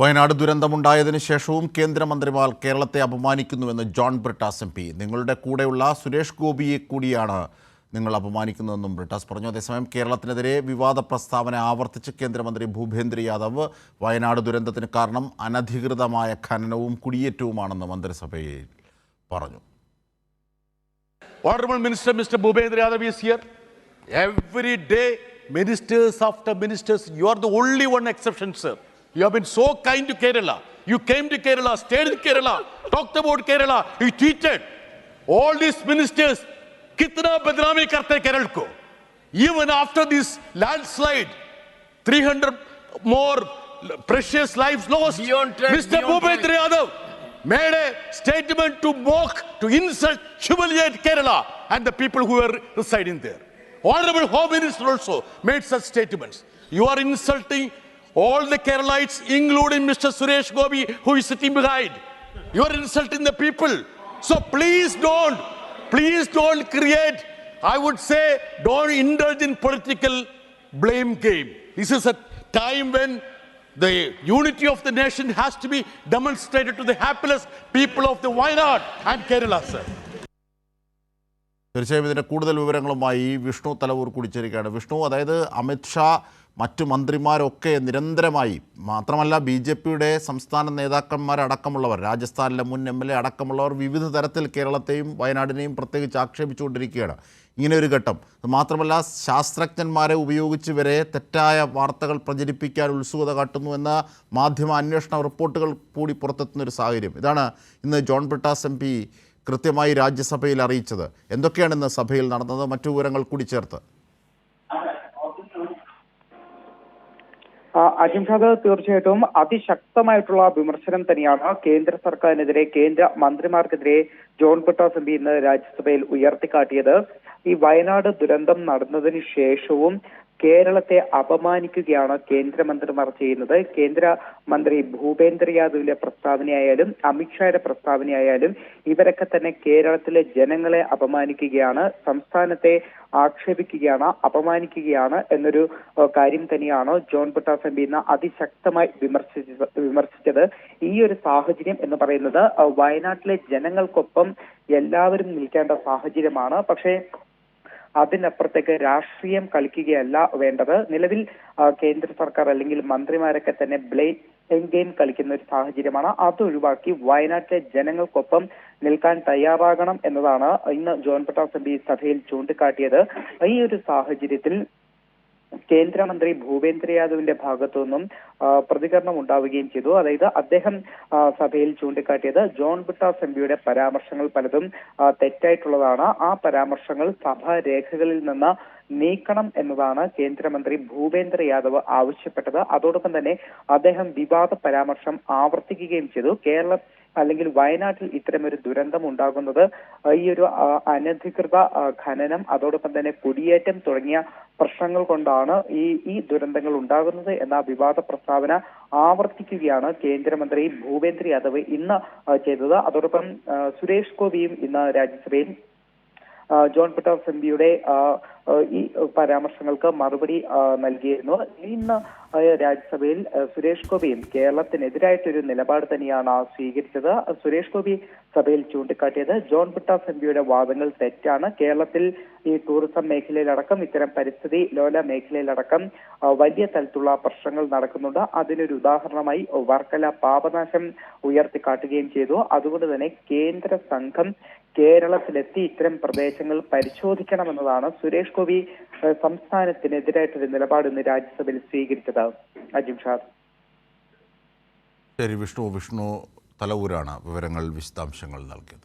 വയനാട് ദുരന്തമുണ്ടായതിനു ശേഷവും കേന്ദ്രമന്ത്രിമാർ കേരളത്തെ അപമാനിക്കുന്നുവെന്ന് ജോൺ ബ്രിട്ടാസ് എം പി. നിങ്ങളുടെ കൂടെയുള്ള സുരേഷ് ഗോപിയെ കൂടിയാണ് നിങ്ങൾ അപമാനിക്കുന്നതെന്നും ബ്രിട്ടാസ് പറഞ്ഞു. അതേസമയം കേരളത്തിനെതിരെ വിവാദ പ്രസ്താവന ആവർത്തിച്ച് കേന്ദ്രമന്ത്രി ഭൂപേന്ദ്ര യാദവ് വയനാട് ദുരന്തത്തിന് കാരണം അനധികൃതമായ ഖനനവും കുടിയേറ്റവുമാണെന്ന് മന്ത്രിസഭയിൽ പറഞ്ഞു. Honourable minister mister Bhupendra Yadav is here every day ministers after ministers you are the only one exception sir. You have been so kind to Kerala. You came to Kerala, stayed in Kerala, talked about Kerala, you tweeted. All these ministers, kitna badnami karte Kerala ko. Even after this landslide, 300 more precious lives lost. Beyond trend, Mr. Bhupendra Yadav made a statement to mock, to insult, humiliate Kerala and the people who were residing there. Honorable Home Minister also made such statements. You are insulting all the Keralites, including Mr. Suresh Gobi, who is sitting behind. You are insulting the people. So please don't, please don't create, I would say, don't indulge in political blame game. This is a time when the unity of the nation has to be demonstrated to the hapless people of the Wayanad and Kerala, sir. തീർച്ചയായും ഇതിന്റെ കൂടുതൽ വിവരങ്ങളുമായി വിഷ്ണു തലവൂർ കൂടിച്ചേരുകയാണ് വിഷ്ണു അതായത് അമിത്ഷാ മറ്റു മന്ത്രിമാരൊക്കെ നിരന്തരമായി മാത്രമല്ല B J പിയുടെ സംസ്ഥാന നേതാക്കന്മാരടക്കമുള്ളവർ രാജസ്ഥാനിലെ മുൻ എം എൽ എ അടക്കമുള്ളവർ വിവിധ തരത്തിൽ കേരളത്തെയും വയനാടിനെയും പ്രത്യേകിച്ച് ആക്ഷേപിച്ചുകൊണ്ടിരിക്കുകയാണ്. ഇങ്ങനെ ഒരു ഘട്ടം മാത്രമല്ല ശാസ്ത്രജ്ഞന്മാരെ ഉപയോഗിച്ച് വരെ തെറ്റായ വാർത്തകൾ പ്രചരിപ്പിക്കാൻ ഉത്സുകത കാട്ടുന്നു എന്ന മാധ്യമ അന്വേഷണ റിപ്പോർട്ടുകൾ കൂടി പുറത്തെത്തുന്ന ഒരു സാഹചര്യം. ഇതാണ് ഇന്ന് ജോൺ ബ്രിട്ടാസ് എം കൃത്യമായി രാജ്യസഭയിൽ അറിയിച്ചത്. എന്തൊക്കെയാണ് ഇന്ന് സഭയിൽ നടന്നത്? മറ്റു വിവരങ്ങൾ കൂടി ചേർത്ത്. അജിംഷാദ് തീർച്ചയായിട്ടും അതിശക്തമായിട്ടുള്ള വിമർശനം തന്നെയാണ് കേന്ദ്ര സർക്കാരിനെതിരെ കേന്ദ്ര മന്ത്രിമാർക്കെതിരെ ജോൺ ബ്രിട്ടാസ് എം പി ഇന്ന് രാജ്യസഭയിൽ ഉയർത്തിക്കാട്ടിയത്. ഈ വയനാട് ദുരന്തം നടന്നതിന് ശേഷവും കേരളത്തെ അപമാനിക്കുകയാണ് കേന്ദ്രമന്ത്രിമാർ ചെയ്യുന്നത്. കേന്ദ്ര മന്ത്രി ഭൂപേന്ദ്ര യാദവിന്റെ പ്രസ്താവനയായാലും അമിത്ഷായുടെ പ്രസ്താവനയായാലും ഇവരൊക്കെ തന്നെ കേരളത്തിലെ ജനങ്ങളെ അപമാനിക്കുകയാണ് സംസ്ഥാനത്തെ ആക്ഷേപിക്കുകയാണ് അപമാനിക്കുകയാണ് എന്നൊരു കാര്യം തന്നെയാണ് ജോൺ ബുട്ടാസ് എം പി ഇന്ന് അതിശക്തമായി വിമർശിച്ചത് ഈ ഒരു സാഹചര്യം എന്ന് പറയുന്നത് വയനാട്ടിലെ ജനങ്ങൾക്കൊപ്പം എല്ലാവരും നിൽക്കേണ്ട സാഹചര്യമാണ്. പക്ഷേ അതിനപ്പുറത്തേക്ക് രാഷ്ട്രീയം കളിക്കുകയല്ല വേണ്ടത്. നിലവിൽ കേന്ദ്ര സർക്കാർ അല്ലെങ്കിൽ മന്ത്രിമാരൊക്കെ തന്നെ ബ്ലേറ്റ് ഗെയിം കളിക്കുന്ന ഒരു സാഹചര്യമാണ്. അത് ഒഴിവാക്കി വയനാട്ടിലെ ജനങ്ങൾക്കൊപ്പം നിൽക്കാൻ തയ്യാറാകണം എന്നതാണ് ഇന്ന് ജോൺ പ്രതാപ് സഭയിൽ ചൂണ്ടിക്കാട്ടിയത്. ഈ ഒരു സാഹചര്യത്തിൽ കേന്ദ്രമന്ത്രി ഭൂപേന്ദ്ര യാദവിന്റെ ഭാഗത്തു നിന്നും പ്രതികരണം ഉണ്ടാവുകയും ചെയ്തു. അതായത് അദ്ദേഹം സഭയിൽ ചൂണ്ടിക്കാട്ടിയത് ജോൺ ബിട്ടാസ് എം പിയുടെ പരാമർശങ്ങൾ പലതും തെറ്റായിട്ടുള്ളതാണ്. ആ പരാമർശങ്ങൾ സഭാ രേഖകളിൽ നിന്ന് നീക്കണം എന്നതാണ് കേന്ദ്രമന്ത്രി ഭൂപേന്ദ്ര യാദവ് ആവശ്യപ്പെട്ടത്. അതോടൊപ്പം തന്നെ അദ്ദേഹം വിവാദ പരാമർശം ആവർത്തിക്കുകയും ചെയ്തു. കേരളം അല്ലെങ്കിൽ വയനാട്ടിൽ ഇത്തരമൊരു ദുരന്തം ഉണ്ടാകുന്നത് ഈ ഒരു അനധികൃത ഖനനം അതോടൊപ്പം തന്നെ കുടിയേറ്റം തുടങ്ങിയ പ്രശ്നങ്ങൾ കൊണ്ടാണ് ഈ ഈ ദുരന്തങ്ങൾ ഉണ്ടാകുന്നത് എന്ന വിവാദ പ്രസ്താവന ആവർത്തിക്കുകയാണ് കേന്ദ്രമന്ത്രി ഭൂപേന്ദ്ര യാദവ് ഇന്ന് ചെയ്തത്. അതോടൊപ്പം സുരേഷ് ഗോപിയും ഇന്ന് രാജ്യസഭയിൽ ജോൺ പിട്ടാസ് എം പിയുടെ ഈ പരാമർശങ്ങൾക്ക് മറുപടി നൽകിയിരുന്നു. ഇന്ന് രാജ്യസഭയിൽ സുരേഷ് ഗോപിയും കേരളത്തിനെതിരായിട്ടൊരു നിലപാട് തന്നെയാണ് സ്വീകരിച്ചത്. സുരേഷ് ഗോപി സഭയിൽ ചൂണ്ടിക്കാട്ടിയത് ജോൺ പിട്ടാസ് എം പിയുടെ വാദങ്ങൾ തെറ്റാണ്. കേരളത്തിൽ ഈ ടൂറിസം മേഖലയിലടക്കം ഇത്തരം പരിസ്ഥിതി ലോല മേഖലയിലടക്കം വലിയ തരത്തിലുള്ള പ്രശ്നങ്ങൾ നടക്കുന്നുണ്ട്. അതിനൊരു ഉദാഹരണമായി വർക്കല പാപനാശം ഉയർത്തിക്കാട്ടുകയും ചെയ്തു. അതുകൊണ്ട് തന്നെ കേന്ദ്ര സംഘം കേരളത്തിലെത്തി ഇത്തരം പ്രദേശങ്ങൾ പരിശോധിക്കണമെന്നതാണ് സുരേഷ് ഗോപി സംസ്ഥാനത്തിനെതിരായിട്ടൊരു നിലപാട് ഇന്ന് രാജ്യസഭയിൽ സ്വീകരിച്ചത്. അജിം ഷാദ്. ശരി വിഷ്ണു വിഷ്ണു തലവൂരാണ് വിവരങ്ങൾ വിശദാംശങ്ങൾ നൽകിയത്.